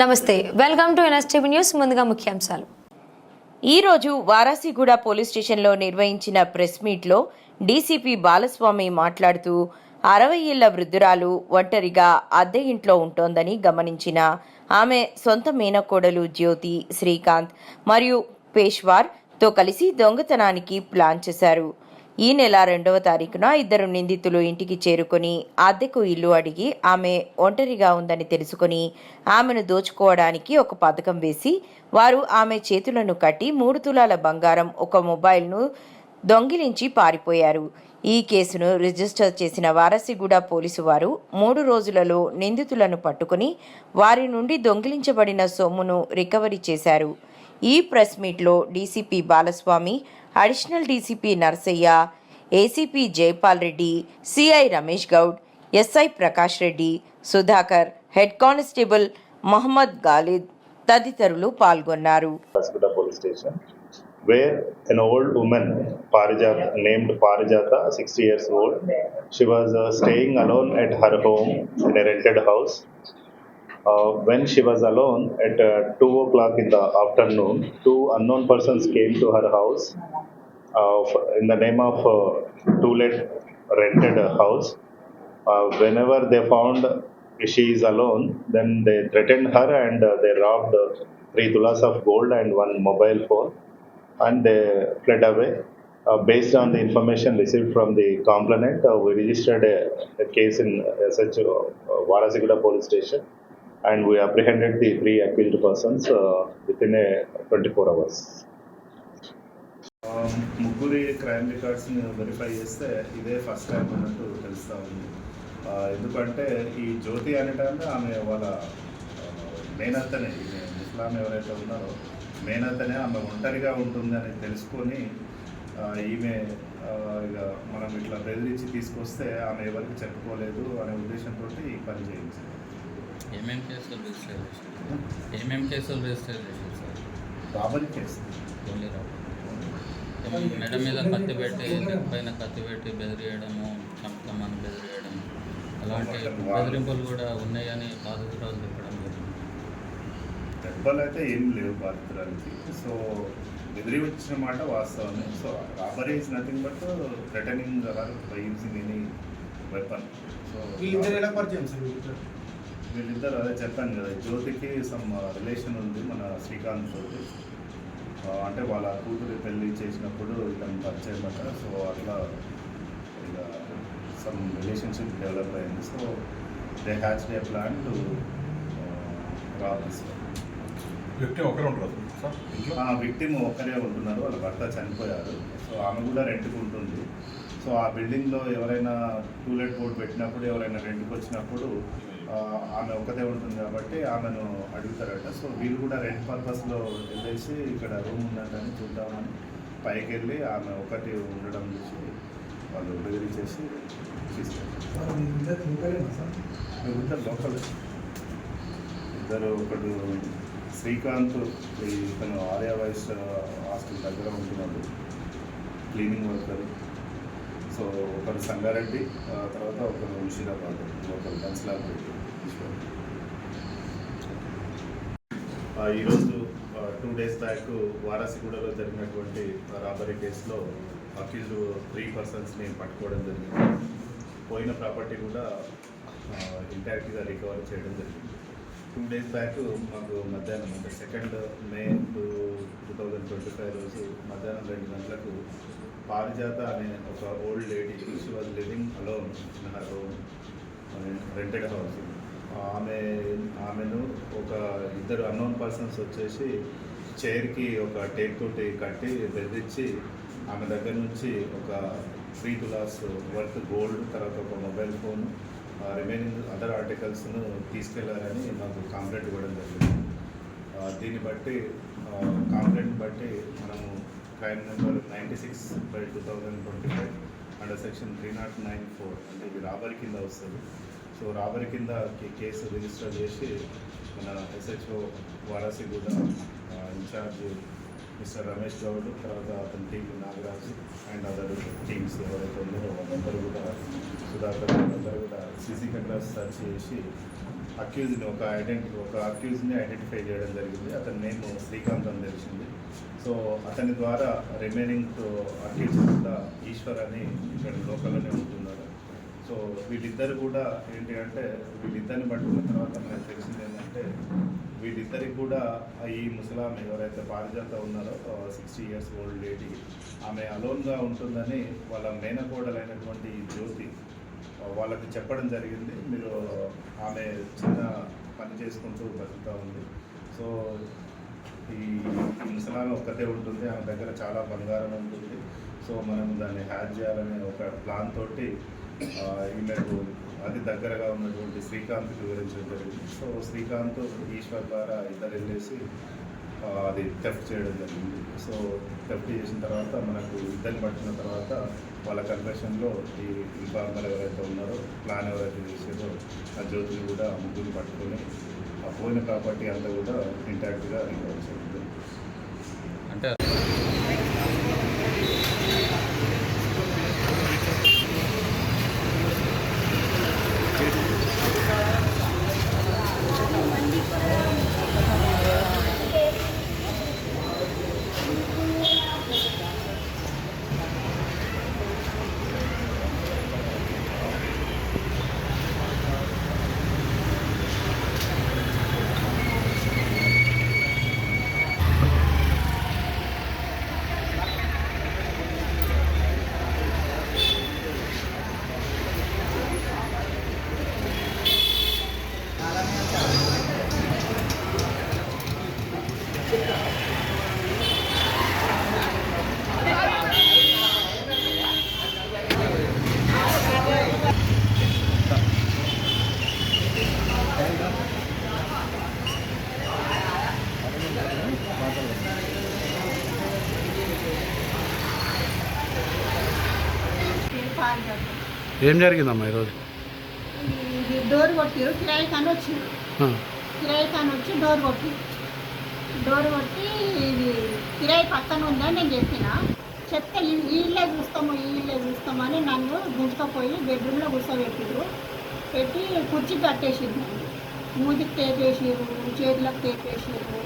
నమస్తే welcome to NSTV news ముందుగా ముఖ్యాంశాలు. ఈరోజు వారాసిగూడ పోలీస్ స్టేషన్లో నిర్వహించిన ప్రెస్ మీట్లో డీసీపీ బాలస్వామి మాట్లాడుతూ అరవై ఏళ్ళ వృద్ధురాలు ఒంటరిగా అద్దె ఇంట్లో ఉంటోందని గమనించిన ఆమె సొంత మేనకోడలు జ్యోతి శ్రీకాంత్ మరియు పేష్వార్తో కలిసి దొంగతనానికి ప్లాన్ చేశారు. ఈ నెల రెండవ తారీఖున ఇద్దరు నిందితులు ఇంటికి చేరుకొని అద్దెకు ఇల్లు అడిగి ఆమె ఒంటరిగా ఉందని తెలుసుకొని ఆమెను దోచుకోవడానికి ఒక పథకం వేసి వారు ఆమె చేతులను కట్టి మూడు తులాల బంగారం ఒక మొబైల్ను దొంగిలించి పారిపోయారు. ఈ కేసును రిజిస్టర్ చేసిన వారసిగూడ పోలీసు వారు మూడు రోజులలో నిందితులను పట్టుకుని వారి నుండి దొంగిలించబడిన సొమ్మును రికవరీ చేశారు. ఈ ప్రెస్ మీట్లో DCP Balaswamy additional DCP Narsaiah ACP Jaipal Reddy CI Ramesh Goud SI Prakash Reddy Sudhakar head constable Mohammed Khalid తదితరులు పాల్గొన్నారు. Where an old woman Parijatha named Parijatha sixty years old she was staying alone at her home in a rented house Uh, when she was alone at uh, 2 o'clock in the afternoon, two unknown persons came to her house uh, in the name of uh, to let rented house. Uh, whenever they found she is alone, then they threatened her and uh, they robbed three tulas of gold and one mobile phone, and they fled away. Uh, based on the information received from the complainant, uh, we registered a, a case in such uh, Varasiguda police station, and we apprehended the three accused persons uh, within a 24 hours. Um, ముగ్గురి crime రికార్డ్స్ని verify చేస్తే ఇదే first time అన్నట్టు తెలుస్తూ ఉంది ఎందుకంటే ఈ జ్యోతి అనేటాన్ని ఆమె వాళ్ళ మేనత్తనే ఈమె ముస్లాం ఎవరైతే ఉన్నారో మేనత్తనే ఆమె ఒంటరిగా ఉంటుంది అని తెలుసుకొని ఈమె ఇక మనం ఇట్లా బెదిరించి తీసుకొస్తే ఆమె ఎవరికి చెప్పుకోలేదు అనే ఉద్దేశంతో ఈ పని చేయించింది ఏమేం కేసులు రిజిస్టర్ చేశారు ఏమేం కేసులు రిజిస్టర్ చేశారు సార్? Robbery case. ఓన్లీ ఏమో మెడ మీద కత్తి పెట్టి నెక్ పైన కత్తి పెట్టి బెదిరియడము చంపుతామని బెదిరియడం అలాంటి బెదిరింపులు కూడా ఉన్నాయని బాధితురాలు చెప్పడం జరిగింది. దెబ్బలు అయితే ఏం లేవు బాధితురాలకి. సో బెదిరి వచ్చిన మాట వాస్తవమే. So robbery is nothing but threatening by using any weapon so వీళ్ళిద్దరు ఎలా పరిచయం సార్? వీళ్ళిద్దరు అదే చెప్పాను కదా జ్యోతికి సమ్ రిలేషన్ ఉంది మన శ్రీకాంత్ తోటి. అంటే వాళ్ళ కూతురు పెళ్ళి చేసినప్పుడు ఇతను పరిచయం అట సో అట్లా ఇక సమ్ రిలేషన్షిప్ డెవలప్ అయింది. So they hatch the plan to this వ్యక్తి ఒకరే ఉంటారు విక్టిమ్ ఒక్కరే ఉంటున్నారు వాళ్ళ భర్త చనిపోయారు. సో ఆమె కూడా రెంట్కి ఉంటుంది. సో ఆ బిల్డింగ్లో ఎవరైనా టూలెట్ బోర్డు పెట్టినప్పుడు ఎవరైనా రెంట్కి వచ్చినప్పుడు ఆమె ఒక్కదే ఉంటుంది కాబట్టి ఆమెను అడుగుతారట. సో వీళ్ళు కూడా రెంట్ పర్పస్లో వెళ్ళేసి ఇక్కడ రూమ్ ఉందంటని చూద్దామని పైకి వెళ్ళి ఆమె ఒకటి ఉండడం చూసి వాళ్ళు వీళ్ళిద్దరు ముగ్గురేనా సార్ ఇద్దరు లోకల్ ఇద్దరు ఒకడు శ్రీకాంత్ ఈ ఇతను ఆర్య వైస్ హాస్టల్ దగ్గర ఉంటున్నాడు క్లీనింగ్ వర్కర్ సో ఒకరు సంగారెడ్డి తర్వాత ఒకరు ముషీరాబాద్ ఒకరు కన్సలాపేట్ ఈరోజు టూ డేస్ బ్యాక్ వారాసిగూడలో జరిగినటువంటి రాబరీ కేసులో అక్యూజ్డ్ త్రీ పర్సన్స్ని పట్టుకోవడం జరిగింది. పోయిన ప్రాపర్టీ కూడా ఇంటాక్ట్గా రికవర్ చేయడం జరిగింది. టూ డేస్ బ్యాక్ మాకు మధ్యాహ్నం అంటే second May two two thousand twenty five రోజు మధ్యాహ్నం రెండు గంటలకు పారిజాత అనే ఒక old lady she was living alone చిన్న రూమ్ రెంటెడ్ హౌస్ ఆమె ఆమెను ఒక ఇద్దరు అన్నోన్ పర్సన్స్ వచ్చేసి చైర్కి ఒక టేక్ తోటి కట్టి బెదిరించి ఆమె దగ్గర నుంచి ఒక త్రీ తులాస్ వర్త్ గోల్డ్ తర్వాత ఒక మొబైల్ ఫోన్ రిమైనింగ్ అదర్ ఆర్టికల్స్ను తీసుకెళ్ళారని మాకు కంప్లైంట్ ఇవ్వడం జరిగింది. దీన్ని బట్టి కంప్లైంట్ బట్టి మనము crime number ninety six by two thousand twenty five under section three not nine four అంటే ఇది రాబరీ కింద వస్తుంది. సో రాబరీ కింద కేసు రిజిస్టర్ చేసి మన SHO Varasiguda incharge mister Ramesh Goud తర్వాత అతని team Nagaraju and other teams ఎవరైతే ఉన్నారో వాళ్ళందరూ కూడా సుధాకర్ వాళ్ళందరూ కూడా సీసీ కెమెరాస్ సర్చ్ చేసి అక్యూజ్ని ఒక ఐడెంటి ఒక అక్యూజ్ని ఐడెంటిఫై చేయడం జరిగింది. అతని నేమ్ శ్రీకాంత్ అని తెలిసింది. సో అతని ద్వారా రిమైనింగ్ అక్యూజ్ కూడా ఈశ్వర్ అని ఇక్కడ లోకల్లోనే ఉంటుంది. సో వీళ్ళిద్దరు కూడా ఏంటి అంటే వీళ్ళిద్దరిని పట్టుకున్న తర్వాత నాకు తెలిసింది ఏంటంటే వీళ్ళిద్దరికి కూడా ఈ ముసలామె ఎవరైతే పారిజాత ఉన్నారో సిక్స్టీ ఇయర్స్ ఓల్డ్ లేడీ ఆమె అలోన్గా ఉంటుందని వాళ్ళ మేనకోడలైనటువంటి జ్యోతి వాళ్ళకి చెప్పడం జరిగింది. మీరు ఆమె చిన్న పని చేసుకుంటూ బతుకుతూ ఉంది. సో ఈ ముసలామె ఒక్కతే ఉంటుంది ఆమె దగ్గర చాలా బంగారం ఉంటుంది. సో మనం దాన్ని హ్యాక్ చేయాలనే ఒక ప్లాన్ తోటి ఈమెకు అతి దగ్గరగా ఉన్నటువంటి శ్రీకాంత్ వివరించడం జరిగింది. సో శ్రీకాంత్ ఈశ్వర్ ద్వారా ఇద్దరు వెళ్ళేసి అది థెఫ్ట్ చేయడం జరిగింది. సో థెఫ్ట్ చేసిన తర్వాత మనకు ఇద్దరిని పట్టిన తర్వాత వాళ్ళ కన్వర్షన్లో ఈ ఇన్ఫార్మర్ ఎవరైతే ఉన్నారో ప్లాన్ ఎవరైతే చేసారో ఆ జ్యోతిని కూడా ముగ్గురు పట్టుకొని ఆ పోయిన ప్రాపర్టీ అంతా కూడా ఇంటాక్ట్గా రికవర్ చేయడం అంటే ఏం జరిగిందమ్మా ఈరోజు? ఇది డోర్ కొట్టిరు కిరాయి కానీ వచ్చింది. ఆ, కిరాయి కానీ వచ్చి డోర్ కొట్టి డోర్ కొట్టి ఇది కిరాయి పక్కన ఉందని నేను చెప్పిన. చెప్తే ఈ- ఈ ఇల్లే చూస్తాము ఈ ఇల్లే చూస్తామని నన్ను గుంజుకపోయి బెడ్రూమ్లో కూర్చోబెట్టిరు. పెట్టి కుర్చీ కట్టేసింది. నన్ను మూతికి టేపేసిరు చేతులకు టేపేసిరు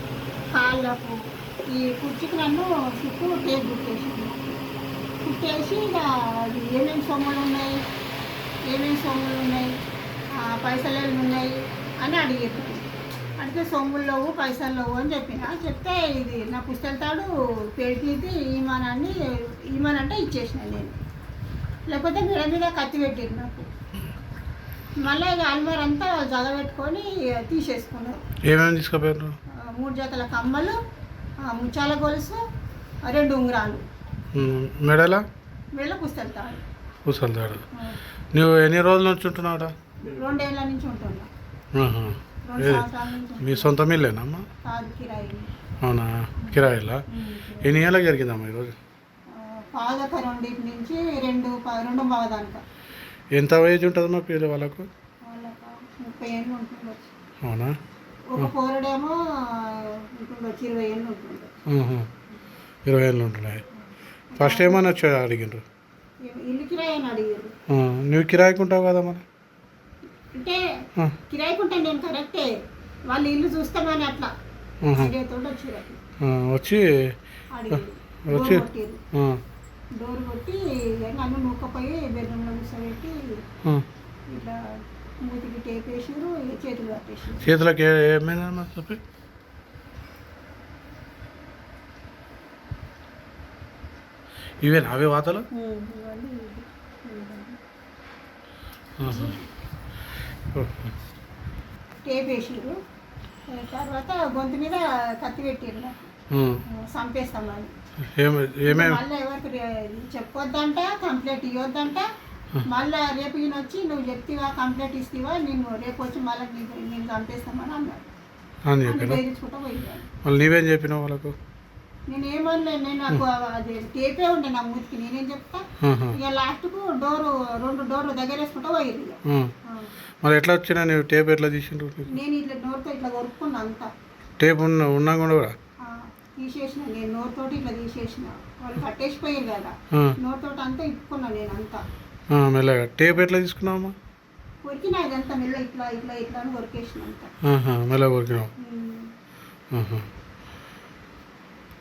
కాళ్ళకు. ఈ కుర్చీకి నన్ను చుట్టూ టేప్ కుట్టేసింది. కుట్టేసి ఇక అది ఏమేమి సొమ్ములు ఉన్నాయి? ఏమేమి సొమ్ములు ఉన్నాయి? పైసలు ఎన్ని ఉన్నాయి? అని అడిగారు అడిగితే సొమ్ములు లేవు పైసలు లేవు అని చెప్పిన. చెప్తే ఇది నా పుస్తకాలు పెడితే ఈమానాన్ని ఈమానంటే ఇచ్చేసిన నేను. లేకపోతే మెడ మీద కత్తి పెట్టిరు నాకు. మళ్ళీ ఇక అల్మార్ అంతా జగబెట్టుకొని తీసేసుకున్నారు ఏమేమి తీసుకుపోయారు మూడు జతల కమ్మలు ముత్యాల గొలుసు రెండు ఉంగరాలు. ఉమ్, మెడలా? మెళ్ళ కూర్చోతాడు నువ్వు ఎన్ని రోజుల నుంచి ఉంటున్నావురా? రెండేళ్ళ నుంచి ఉంటున్నా. ఆహా. రెండు ఏ- సంవత్సరాల నుంచి మీ సొంత మిల్లేనమ్మా అవునా? కిరాయిలా? ఎన్ని ఏళ్ళకి జరిగిందమ్మా ఈరోజు? నుంచి రెండు రెండు ఎంత ఏజ్ ఉంటుందమ్మా పిల్లలు వాళ్ళకు? ఏళ్ళు అవునా? ఇరవై ఏళ్ళు ఏళ్ళు ఉంటున్నాయి. ఫస్ట్ ఏమని వచ్చి అడిగిండ్రు? ఇల్లు కిరాయి అని అడిగారు. నువ్వు కిరాయికి ఉంటావు కదా మరి? అంటే కిరాయికుంటే నేను కరెక్టే. వాళ్ళు ఇల్లు చూస్తామని అట్లా. వచ్చి వచ్చి డోర్ కొట్టి నన్ను నూకపోయి బెడ్రూమ్లో కూర్చోబెట్టి. ఇట్లా మూతికి టేప్ వేసారు చేతులు కట్టేసారు చేతులకు ఏమైందమ్మా చెప్పి. ఇవేనా అవి వాతలు. టేప్ తర్వాత గొంతు మీద కత్తి. ఆ. చంపేస్తామని మళ్ళీ ఎవరికి చెప్పొద్దంట కంప్లైంట్ ఇవ్వద్దంట. మళ్ళీ రేపు ఈయన వచ్చి నువ్వు చెప్తివా కంప్లైంట్ ఇస్తావా నేను రేపు వచ్చి మళ్ళీ నేను చంపేస్తామని అన్నాడు. మళ్ళీ నీవేం చెప్పినావు వాళ్ళకు? నేను ఏమనలేదు నేను నాకు అది టేపే ఉండే నా మూతికి నేనేం చెప్తా. ఇక లాస్ట్కు డోరు రెండు డోర్లు దగ్గర వేసుకుంటూ. ఆ. మరి ఎట్లా వచ్చినా నీవు టేప్ ఎట్లా తీసిండ్రు? నేను ఇట్లా నోరుతో ఇట్లా కొరుక్కున్నా అంతా టేప్ ఉన్న ఉన్నా కూడా తీసేసిన నేను నోరుతోటి ఇట్లా తీసేసిన వాళ్ళు కట్టేసిపోయారు కదా. నోరుతోటి అంతా ఇప్పుకున్నా నేను అంతా మెల్లగా టేప్ ఎట్లా తీసుకున్నావమ్మా కొరికినా ఇదంతా మెల్ల ఇట్లా ఇట్లా ఇట్లా అని కొరికేసిన అంతా ఆహా, మెల్ల కొరికినావు.